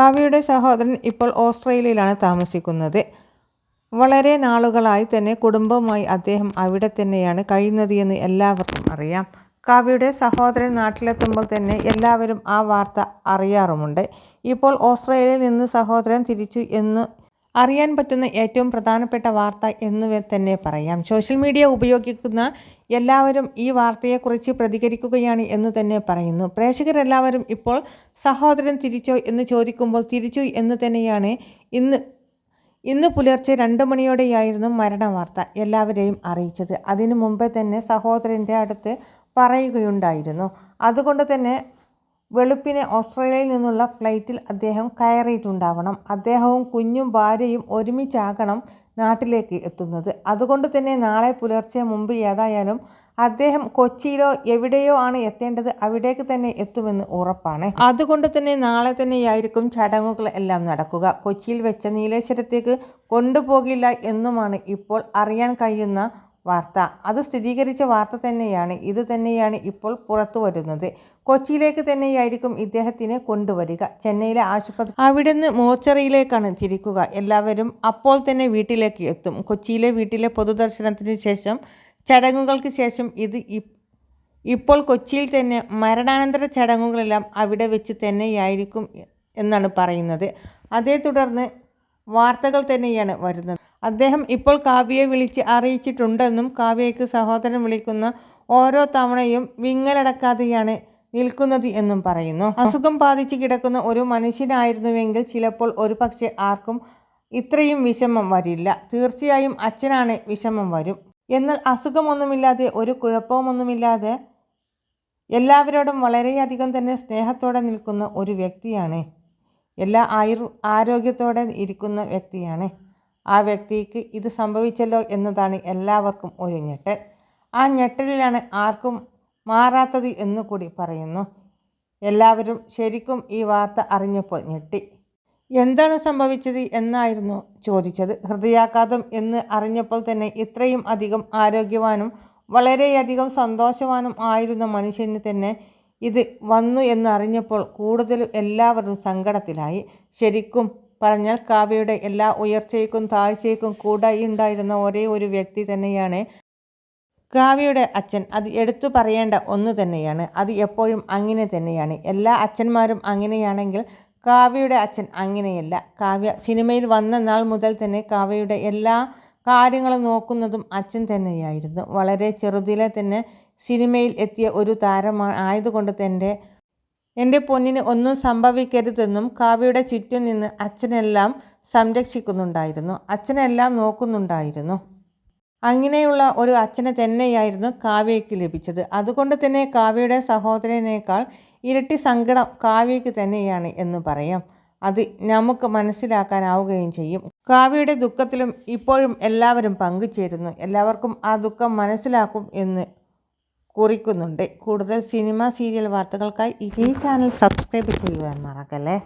കാവ്യയുടെ സഹോദരൻ ഇപ്പോൾ ഓസ്ട്രേലിയയിലാണ് താമസിക്കുന്നത്. വളരെ നാളുകളായി തന്നെ കുടുംബവുമായി അദ്ദേഹം അവിടെ തന്നെയാണ് കഴിയുന്നത് എന്ന് എല്ലാവർക്കും അറിയാം. കാവ്യയുടെ സഹോദരൻ നാട്ടിലെത്തുമ്പോൾ തന്നെ എല്ലാവരും ആ വാർത്ത അറിയാറുമുണ്ട്. ഇപ്പോൾ ഓസ്ട്രേലിയയിൽ നിന്ന് സഹോദരൻ തിരിച്ചു എന്ന് അറിയാൻ പറ്റുന്ന ഏറ്റവും പ്രധാനപ്പെട്ട വാർത്ത എന്ന് തന്നെ പറയാം. സോഷ്യൽ മീഡിയ ഉപയോഗിക്കുന്ന എല്ലാവരും ഈ വാർത്തയെക്കുറിച്ച് പ്രതികരിക്കുകയാണ് എന്ന് തന്നെ പറയുന്നു. പ്രേക്ഷകരെല്ലാവരും ഇപ്പോൾ സഹോദരൻ തിരിച്ചോ എന്ന് ചോദിക്കുമ്പോൾ തിരിച്ചു എന്ന് തന്നെയാണ് ഇന്ന് ഇന്ന് പുലർച്ചെ രണ്ട് മണിയോടെയായിരുന്നു മരണ വാർത്ത എല്ലാവരെയും അറിയിച്ചത്. അതിനു മുമ്പേ തന്നെ സഹോദരന്റെ അടുത്ത് പറയുകയുണ്ടായിരുന്നു. അതുകൊണ്ട് തന്നെ വെളുപ്പിനെ ഓസ്ട്രേലിയയിൽ നിന്നുള്ള ഫ്ലൈറ്റിൽ അദ്ദേഹം കയറിയിട്ടുണ്ടാവണം. അദ്ദേഹവും കുഞ്ഞും ഭാര്യയും ഒരുമിച്ചാകണം നാട്ടിലേക്ക് എത്തുന്നത്. അതുകൊണ്ട് തന്നെ നാളെ പുലർച്ചെ മുമ്പ് ഏതായാലും അദ്ദേഹം കൊച്ചിയിലോ എവിടെയോ ആണ് എത്തേണ്ടത് അവിടേക്ക് തന്നെ എത്തുമെന്ന് ഉറപ്പാണ്. അതുകൊണ്ട് തന്നെ നാളെ തന്നെയായിരിക്കും ചടങ്ങുകൾ എല്ലാം നടക്കുക. കൊച്ചിയിൽ വെച്ച നീലേശ്വരത്തേക്ക് കൊണ്ടുപോകില്ല എന്നുമാണ് ഇപ്പോൾ അറിയാൻ കഴിയുന്ന വാർത്ത. അത് സ്ഥിരീകരിച്ച വാർത്ത തന്നെയാണ്. ഇത് തന്നെയാണ് ഇപ്പോൾ പുറത്തു വരുന്നത്. കൊച്ചിയിലേക്ക് തന്നെയായിരിക്കും ഇദ്ദേഹത്തിനെ കൊണ്ടുവരിക. ചെന്നൈയിലെ ആശുപത്രി അവിടുന്ന് മോർച്ചറിയിലേക്കാണ് തിരിക്കുക. എല്ലാവരും അപ്പോൾ തന്നെ വീട്ടിലേക്ക് എത്തും. കൊച്ചിയിലെ വീട്ടിലെ പൊതുദർശനത്തിന് ശേഷം ചടങ്ങുകൾക്ക് ശേഷം ഇത് ഇപ്പോൾ കൊച്ചിയിൽ തന്നെ മരണാനന്തര ചടങ്ങുകളെല്ലാം അവിടെ വെച്ച് തന്നെയായിരിക്കും എന്നാണ് പറയുന്നത്. അതേ തുടർന്ന് വാർത്തകൾ തന്നെയാണ് വരുന്നത്. അദ്ദേഹം ഇപ്പോൾ കാവ്യയെ വിളിച്ച് അറിയിച്ചിട്ടുണ്ടെന്നും കാവ്യയ്ക്ക് സഹോദരൻ വിളിക്കുന്ന ഓരോ തവണയും വിങ്ങലടക്കാതെയാണ് നിൽക്കുന്നത് എന്നും പറയുന്നു. അസുഖം ബാധിച്ച് കിടക്കുന്ന ഒരു മനുഷ്യനായിരുന്നുവെങ്കിൽ ചിലപ്പോൾ ഒരു പക്ഷേ ആർക്കും ഇത്രയും വിഷമം വരില്ല. തീർച്ചയായും അച്ഛനാണ് വിഷമം വരും. എന്നാൽ അസുഖമൊന്നുമില്ലാതെ ഒരു കുഴപ്പമൊന്നുമില്ലാതെ എല്ലാവരോടും വളരെയധികം തന്നെ സ്നേഹത്തോടെ നിൽക്കുന്ന ഒരു വ്യക്തിയാണ് എല്ലാ ആയുർ ആരോഗ്യത്തോടെ ഇരിക്കുന്ന വ്യക്തിയാണ്. ആ വ്യക്തിക്ക് ഇത് സംഭവിച്ചല്ലോ എന്നതാണ് എല്ലാവർക്കും ഒരു ഞെട്ടൽ. ആ ഞെട്ടലിലാണ് ആർക്കും മാറാത്തത് എന്ന് കൂടി പറയുന്നു. എല്ലാവരും ശരിക്കും ഈ വാർത്ത അറിഞ്ഞപ്പോൾ ഞെട്ടി. എന്താണ് സംഭവിച്ചത് എന്നായിരുന്നു ചോദിച്ചത്. ഹൃദയാഘാതം എന്ന് അറിഞ്ഞപ്പോൾ തന്നെ ഇത്രയും അധികം ആരോഗ്യവാനും വളരെയധികം സന്തോഷവാനും ആയിരുന്ന മനുഷ്യന് തന്നെ ഇത് വന്നു എന്നറിഞ്ഞപ്പോൾ കൂടുതൽ എല്ലാവരും സങ്കടത്തിലായി. ശരിക്കും പറഞ്ഞാൽ കാവ്യയുടെ എല്ലാ ഉയർച്ചയ്ക്കും താഴ്ചയ്ക്കും കൂടായി ഉണ്ടായിരുന്ന ഒരേ ഒരു വ്യക്തി തന്നെയാണ് കാവ്യയുടെ അച്ഛൻ. അത് എടുത്തു പറയേണ്ട ഒന്ന് തന്നെയാണ്. അത് എപ്പോഴും അങ്ങനെ തന്നെയാണ്. എല്ലാ അച്ഛന്മാരും അങ്ങനെയാണെങ്കിൽ കാവ്യയുടെ അച്ഛൻ അങ്ങനെയല്ല. കാവ്യ സിനിമയിൽ വന്ന നാൾ മുതൽ തന്നെ കാവ്യയുടെ എല്ലാ കാര്യങ്ങളും നോക്കുന്നതും അച്ഛൻ തന്നെയായിരുന്നു. വളരെ ചെറുതിലെ തന്നെ സിനിമയിൽ എത്തിയ ഒരു താരമാണ് ആയതുകൊണ്ട് തന്നെ എന്റെ പൊന്നിന് ഒന്നും സംഭവിക്കരുതെന്നും കാവ്യയുടെ ചുറ്റും നിന്ന് അച്ഛനെല്ലാം സംരക്ഷിക്കുന്നുണ്ടായിരുന്നു. അച്ഛനെല്ലാം നോക്കുന്നുണ്ടായിരുന്നു. അങ്ങനെയുള്ള ഒരു അച്ഛനെ തന്നെയായിരുന്നു കാവ്യയ്ക്ക് ലഭിച്ചത്. അതുകൊണ്ട് തന്നെ കാവ്യയുടെ സഹോദരനേക്കാൾ ഇരട്ടി സങ്കടം കാവ്യയ്ക്ക് തന്നെയാണ് എന്ന് പറയാം. അത് നമുക്ക് മനസ്സിലാക്കാനാവുകയും ചെയ്യും. കാവ്യയുടെ ദുഃഖത്തിലും ഇപ്പോഴും എല്ലാവരും പങ്കുചേരുന്നു. എല്ലാവർക്കും ആ ദുഃഖം മനസ്സിലാക്കും എന്ന് കുറിക്കുന്നുണ്ട്. കൂടുതൽ സിനിമ സീരിയൽ വാർത്തകൾക്കായി ഈ ചാനൽ സബ്സ്ക്രൈബ് ചെയ്യുവാൻ മറക്കല്ലേ?